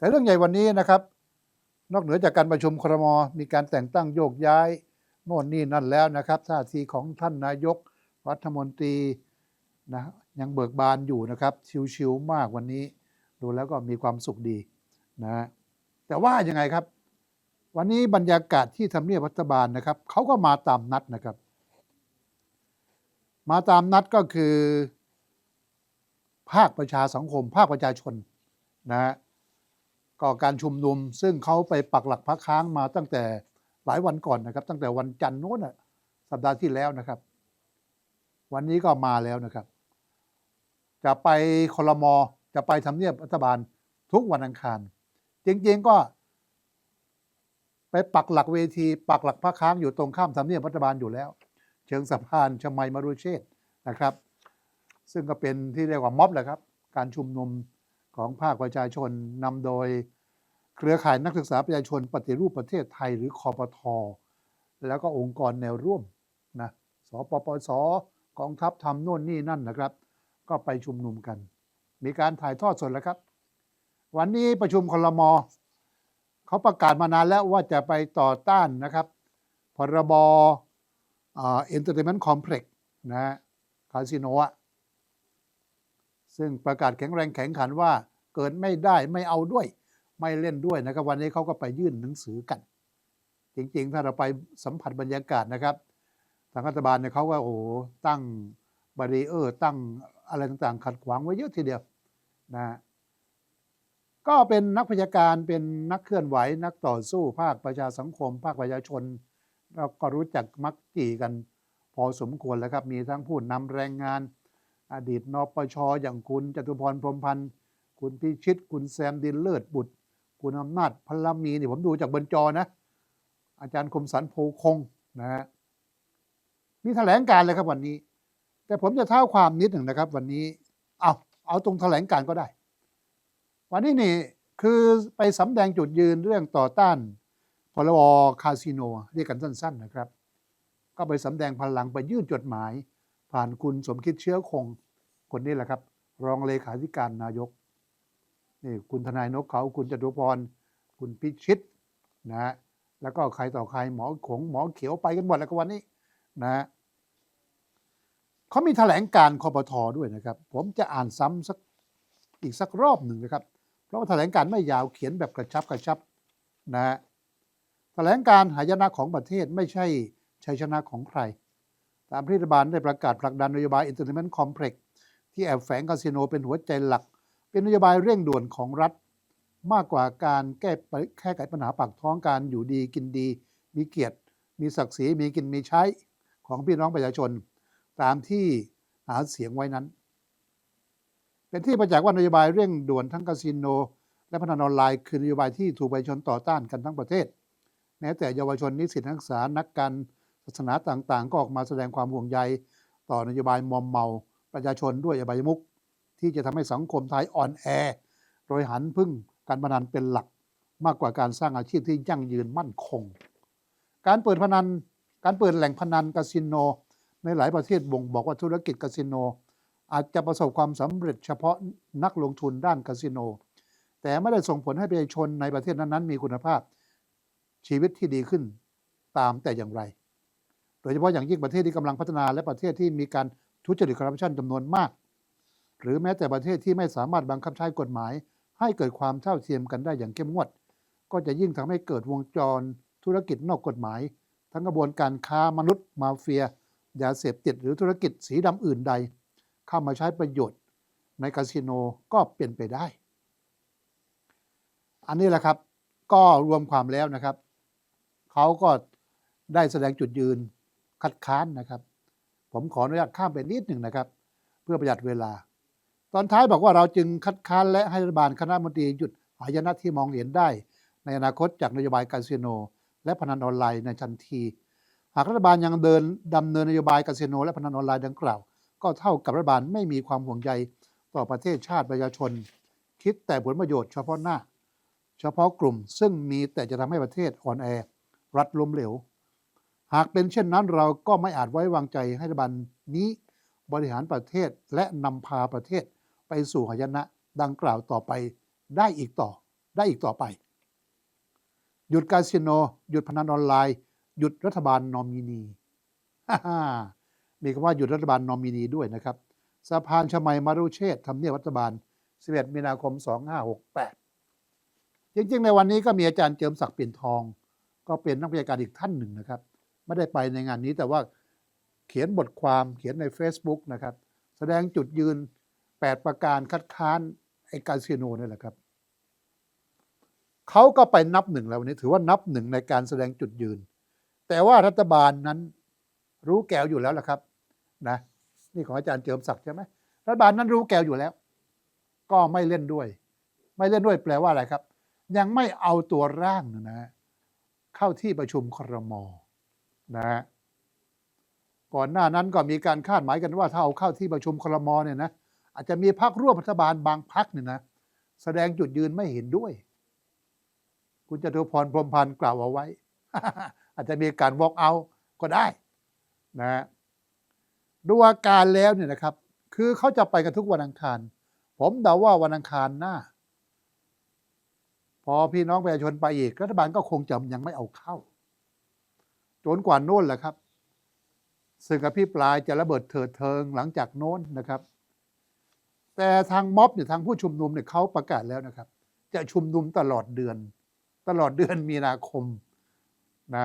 แต่เรื่องใหญ่วันนี้นะครับ นอกเหนือจากการประชุมครม มีการแต่งตั้งโยกย้ายโน่นนี่นั่นแล้วนะครับท่าทีของท่านนายกรัฐมนตรีนะยังเบิกบานอยู่นะครับ ชิวๆมากวันนี้ ดูแล้วก็มีความสุขดีนะแต่ว่ายังไงครับ วันนี้บรรยากาศที่ทำเนียบรัฐบาลนะครับเขาก็มาตามนัดนะครับ มาตามนัดก็คือ ภาคประชาสังคม ภาคประชาชนนะฮะ ก็การชุมนุม ซึ่งเขาไปปักหลักพักค้างมาตั้งแต่หลายวันก่อนนะครับ ตั้งแต่วันจันทร์โน้นสัปดาห์ที่แล้วนะครับ วันนี้ก็มาแล้วนะครับ จะไปคลมจะไปทำเนียบรัฐบาลทุกวันอังคารจริงๆก็ ไปปักหลักเวที ปักหลักพักค้างอยู่ตรงข้ามทำเนียบรัฐบาลอยู่แล้ว เชิงสะพานชมัยมรุเชษฐ์นะครับ ซึ่งก็เป็นที่เรียกว่าม็อบแหละครับ การชุมนุม ของภาคประชาชนนำโดยเครือข่ายนักศึกษาประชาชนปฏิรูปประเทศไทยหรือคอปทอแล้วก็องค์กรแนวร่วมนะสปปสกองทัพทำโน่นนี่นั่นนะครับ ก็ไปชุมนุมกัน มีการถ่ายทอดสดแล้วครับ วันนี้ประชุมคลมเขาประกาศมานานแล้วว่าจะไปต่อต้านนะครับพรบเอ็นเตอร์เทนเมนต์คอมเพล็กซ์นะฮะคาสิโนอะ ซึ่งประกาศแข็งแรงแข็งขันว่าเกิดไม่ได้ไม่เอาด้วย ไม่เล่นด้วยนะครับ วันนี้เขาก็ไปยื่นหนังสือกัน จริงๆ ถ้าเราไปสัมผัสบรรยากาศนะครับ ทางรัฐบาลเนี่ยเขาก็โอ้ตั้งบารีเออร์ตั้งอะไรต่างๆ ขัดขวางไว้เยอะทีเดียวนะฮะก็เป็นนักพยาการเป็นนักเคลื่อนไหว นักต่อสู้ภาคประชาสังคม ภาคประชาชน เราก็รู้จักมักจีกันพอสมควรแล้วครับ มีทั้งผู้นำแรงงาน อดีตนปชอย่างคุณจตุพรพรมพันธ์คุณพิชิต คุณแซมดินเลิศบุตร คุณอำนาจพลมีนี่ผมดูจากบนจอนะ อาจารย์คมสันโพคงนะฮะมีแถลงการเลยครับวันนี้ แต่ผมจะเท้าความนิดหนึ่งนะครับ วันนี้เอาเอาตรงแถลงการก็ได้ วันนี้นี่คือไปสำแดงจุดยืนเรื่องต่อต้านพรบคาสิโนเรียกกันสั้น ๆ นะครับ ก็ไปสำแดงพลังไปยื่นจดหมาย ผ่านคุณสมคิดเชื้อคงคนนี้แหละครับ รองเลขาธิการนายกนี่คุณทนายนกเขาคุณจตุพร คุณพิชิตนะฮะแล้วก็ใครต่อใครหมอขงหมอเขียวไปกันหมดแล้วก็วันนี้นะฮะเขามีแถลงการคอปทอด้วยนะครับ ผมจะอ่านซ้ำสักอีกสักรอบหนึ่งนะครับ เพราะว่าแถลงการไม่ยาวเขียนแบบกระชับกระชับนะฮะแถลงการหายนะของประเทศไม่ใช่ชัยชนะของใคร ตามที่รัฐบาลได้ประกาศผลักดันนโยบาย Entertainment Complex ที่แอบแฝงคาสิโนเป็นหัวใจหลัก เป็นนโยบายเร่งด่วนของรัฐ มากกว่าการแก้แก้ไขปัญหาปากท้องการอยู่ดีกินดี มีเกียรติ มีศักดิ์ศรีมีกินมีใช้ของพี่น้องประชาชน ตามที่หาเสียงไว้นั้น เป็นที่ประจักษ์ว่านโยบายเร่งด่วนทั้งคาสิโน และพนันออนไลน์คือนโยบายที่ถูกประชาชนต่อต้านกันทั้งประเทศ แม้แต่เยาวชนนิสิตนักศึกษานักการ ศาสนาต่างๆ ก็ออกมาแสดงความห่วงใย ต่อนโยบายมอมเมาประชาชนด้วยอบายมุกที่จะทำให้สังคมไทยอ่อนแอ โดยหันพึ่งการพนันเป็นหลักมากกว่าการสร้างอาชีพที่ยั่งยืนมั่นคง การเปิดพนัน การเปิดแหล่งพนันคาสิโน ในหลายประเทศบ่งบอกว่าธุรกิจคาสิโน อาจจะประสบความสำเร็จเฉพาะนักลงทุนด้านคาสิโน แต่ไม่ได้ส่งผลให้ประชาชนในประเทศนั้นๆมีคุณภาพชีวิตที่ดีขึ้นตามแต่อย่างไร โดยเฉพาะอย่างยิ่งประเทศที่กำลังพัฒนาและประเทศที่มีการทุจริตคอร์รัปชันจำนวนมาก หรือแม้แต่ประเทศที่ไม่สามารถบังคับใช้กฎหมาย ให้เกิดความเท่าเทียมกันได้อย่างเข้มงวด ก็จะยิ่งทำให้เกิดวงจรธุรกิจนอกกฎหมาย ทั้งกระบวนการค้ามนุษย์มาเฟียยาเสพติดหรือธุรกิจสีดำอื่นใด เข้ามาใช้ประโยชน์ ในคาสิโนก็เป็นไปได้ อันนี้แหละครับก็รวมความแล้วนะครับ เขาก็ได้แสดงจุดยืน คัดค้านนะครับ ผมขออนุญาตข้ามไปนิดหนึ่งนะครับ เพื่อประหยัดเวลา ตอนท้ายบอกว่าเราจึงคัดค้านและให้รัฐบาลคณะมนตรีหยุดหายนะที่มองเห็นได้ ในอนาคตจากนโยบายคาสิโน และพนันออนไลน์ในทันที หากรัฐบาลยังเดินดำเนินนโยบายคาสิโน และพนันออนไลน์ดังกล่าว ก็เท่ากับรัฐบาลไม่มีความห่วงใยต่อประเทศชาติประชาชน คิดแต่ผลประโยชน์เฉพาะหน้า เฉพาะกลุ่มซึ่งมีแต่จะทำให้ประเทศอ่อนแอรัฐล้มเหลว หากเป็นเช่นนั้นเราก็ไม่อาจไว้วางใจให้รัฐบาลนี้บริหารประเทศและนำพาประเทศไปสู่หายนะดังกล่าวต่อไปได้อีกต่อได้อีกต่อไป หยุดคาสิโน หยุดพนันออนไลน์ หยุดรัฐบาลนอมินีฮ่ามีคำว่าหยุดรัฐบาลนอมินีด้วยนะครับสะพานชมัยมารุเชษทำเนียบรัฐบาล 11 มีนาคม 2568 จริงๆ ในวันนี้ก็มีอาจารย์เจิมศักดิ์เปลี่ยนทอง ก็เป็นนักวิชาการอีกท่านหนึ่งนะครับ ไม่ได้ไปในงานนี้ แต่ว่าเขียนบทความเขียนใน Facebook นะครับ แสดงจุดยืน 8 ประการคัดค้านไอ้คาสิโนนี่แหละครับเขาก็ไปนับหนึ่งแล้ววันนี้ถือว่านับหนึ่งในการแสดงจุดยืน แต่ว่ารัฐบาลนั้นรู้แก้วอยู่แล้วล่ะครับนะนี่ของอาจารย์เจิมศักดิ์ใช่ไหมรัฐบาลนั้นรู้แก้วอยู่แล้ว ก็ไม่เล่นด้วย ไม่เล่นด้วยแปลว่าอะไรครับ ยังไม่เอาตัวร่างนะเข้าที่ประชุมครมอ นะฮะก่อนหน้านั้นก็มีการคาดหมายกันว่าถ้าเอาเข้าที่ประชุมครมเนี่ยนะอาจจะมีพรรคร่วมรัฐบาลบางพรรคเนี่ยนะแสดงจุดยืนไม่เห็นด้วย คุณจตุพรพรมพันธ์กล่าวเอาไว้ อาจจะมีการ walk out ก็ได้นะฮะดูอาการแล้วเนี่ยนะครับ คือเขาจะไปกันทุกวันอังคาร ผมเดาว่าวันอังคารหน้า พอพี่น้องประชาชนไปอีกรัฐบาลก็คงจะยังไม่เอาเข้า จนกว่าโน่นแหละครับซึ่งอภิปรายจะระเบิดเถิดเทิงหลังจากโน้นนะครับ แต่ทางม็อบเนี่ยทางผู้ชุมนุมเนี่ยเขาประกาศแล้วนะครับ จะชุมนุมตลอดเดือน ตลอดเดือนมีนาคมนะ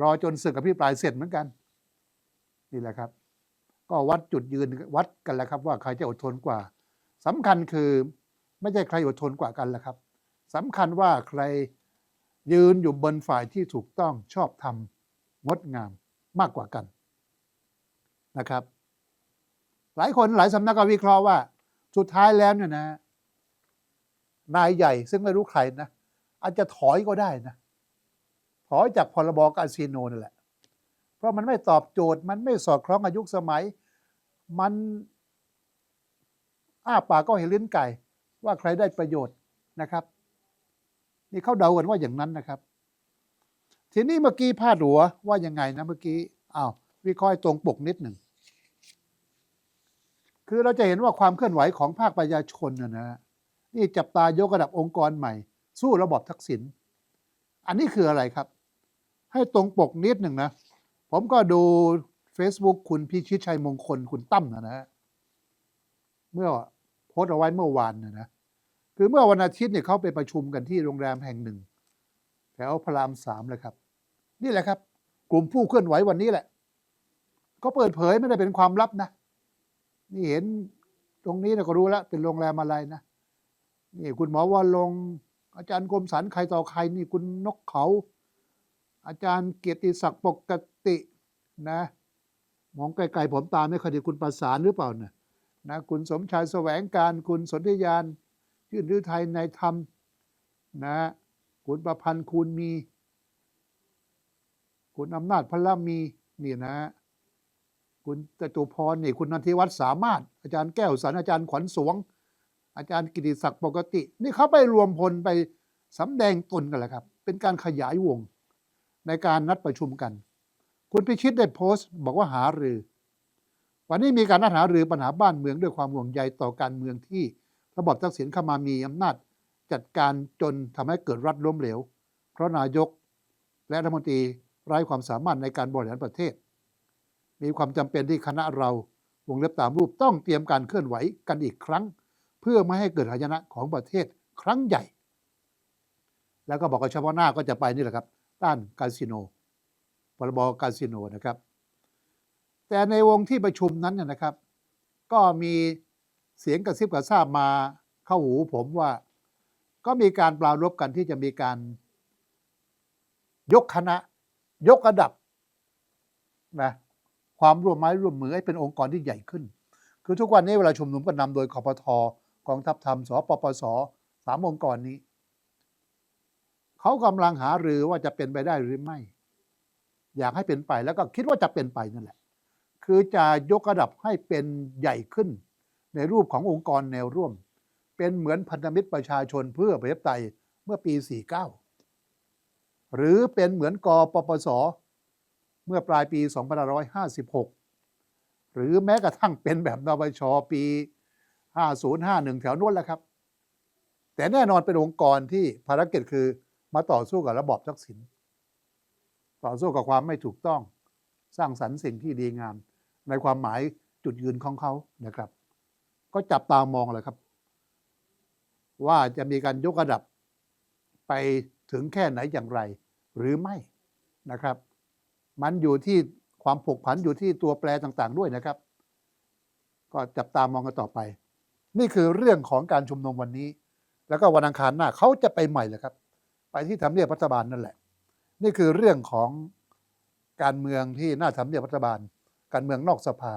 รอจนศึกอภิปรายเสร็จเหมือนกันนี่แหละครับ ก็วัดจุดยืนวัดกันแล้วครับ ว่าใครจะอดทนกว่าสำคัญคือไม่ใช่ใครอดทนกว่ากันแล้วครับสำคัญว่าใครยืนอยู่บนฝ่ายที่ถูกต้องชอบธรรม งดงามมากกว่ากันนะครับ หลายคนหลายสำนักก็วิเคราะห์ว่า สุดท้ายแล้วเนี่ยนะนายใหญ่ซึ่งไม่รู้ใครนะอาจจะถอยก็ได้นะถอยจากพรบคาสิโนนั่นแหละ เพราะมันไม่ตอบโจทย์ มันไม่สอดคล้องกับยุคสมัย มันอ้าปากก็เห็นลิ้นไก่ ว่าใครได้ประโยชน์นะครับ นี่เขาเดากันว่าอย่างนั้นนะครับ ทีนี้เมื่อกี้พาดหัวว่ายังไงนะเมื่อกี้อ้าววิเคราะห์ตรงปกนิดหนึ่ง คือเราจะเห็นว่าความเคลื่อนไหวของภาคประชาชนนะนะนี่จับตายกระดับองค์กรใหม่ สู้ระบอบทักษิณอันนี้คืออะไรครับ ให้ตรงปกนิดหนึ่งนะ ผมก็ดู Facebook คุณพิชิตชัยมงคลคุณตั้มนะนะ เมื่อโพสต์เอาไว้เมื่อวานนะนะคือเมื่อวันอาทิตย์เนี่ยเขาไปประชุมกันที่โรงแรมแห่งหนึ่ง แถวพระรามสามเลยครับ นี่แหละครับ กลุ่มผู้เคลื่อนไหววันนี้แหละ ก็เปิดเผยไม่ได้เป็นความลับนะ นี่เห็นตรงนี้นะก็รู้แล้ว เป็นโรงแรมอะไรนะ นี่คุณหมอว่าลง อาจารย์กรมสารใครต่อใครนี่คุณนกเขา อาจารย์เกียรติศักดิ์ปกตินะ มองไกลๆผมตามไม่คดีคุณประสานหรือเปล่านะนะคุณสมชายแสวงการคุณสนธิยาน ชื่นฤทัยในธรรมนะคุณประพันธ์คุณมี คุณอำนาจพละมีนี่นะ คุณจตุพรนี่คุณนันทิวัฒน์สามารถ อาจารย์แก้วสันอาจารย์ขวัญสวง อาจารย์กิติศักดิ์ปกติ นี่เขาไปรวมพลไปสำแดงตนกันแหละครับ เป็นการขยายวงในการนัดประชุมกัน คุณพิชิตได้โพสต์บอกว่าหารือ วันนี้มีการนัดหารือปัญหาบ้านเมืองด้วยความห่วงใยต่อการเมืองที่ระบอบทักษิณเข้ามามีอำนาจจัดการจนทำให้เกิดรัฐล้มเหลว เพราะนายกและรัฐมนตรี ไร้ความสามารถในการบริหารประเทศ มีความจำเป็นที่คณะเราวงเล็บตามรูปต้องเตรียมการเคลื่อนไหวกันอีกครั้ง เพื่อไม่ให้เกิดหายนะของประเทศครั้งใหญ่ แล้วก็บอกว่าเฉพาะหน้าก็จะไปนี่แหละครับด้านคาสิโนพรบคาสิโนนะครับ แต่ในวงที่ประชุมนั้นเนี่ยนะครับ ก็มีเสียงกระซิบกระซาบมาเข้าหูผมว่า ก็มีการปรารบกันที่จะมีการยกคณะ ยกระดับนะความร่วมไม้ร่วมมือให้เป็นองค์กรที่ใหญ่ขึ้น คือทุกวันนี้เวลาชุมนุมก็นำโดยคอปทกองทัพธรรมสปปสสามองค์กรนี้ เขากำลังหารือว่าจะเป็นไปได้หรือไม่ อยากให้เป็นไปแล้วก็คิดว่าจะเป็นไปนั่นแหละ คือจะยกระดับให้เป็นใหญ่ขึ้น ในรูปขององค์กรแนวร่วม เป็นเหมือนพันธมิตรประชาชนเพื่อประชาธิปไตยเมื่อปี 49 หรือเป็นเหมือนกปปส เมื่อปลายปี 2556 หรือแม้กระทั่งเป็นแบบนปชปี 5051 แถวนู้นแหละครับ แต่แน่นอนเป็นองค์กรที่ภารกิจคือมาต่อสู้กับระบอบทักษิณต่อสู้กับความไม่ถูกต้อง สร้างสรรค์สิ่งที่ดีงาม ในความหมายจุดยืนของเขานะครับ ก็จับตามองเลยครับ ว่าจะมีการยกระดับไปถึงแค่ไหนอย่างไร หรือไม่นะครับ มันอยู่ที่ความผกผันอยู่ที่ตัวแปรต่างๆ ด้วยนะครับ ก็จับตามองกันต่อไป นี่คือเรื่องของการชุมนุมวันนี้ แล้วก็วันอังคารหน้าเขาจะไปใหม่เลยครับ ไปที่ทำเนียบรัฐบาลนั่นแหละ นี่คือเรื่องของการเมืองที่หน้าทำเนียบรัฐบาล การเมืองนอกสภา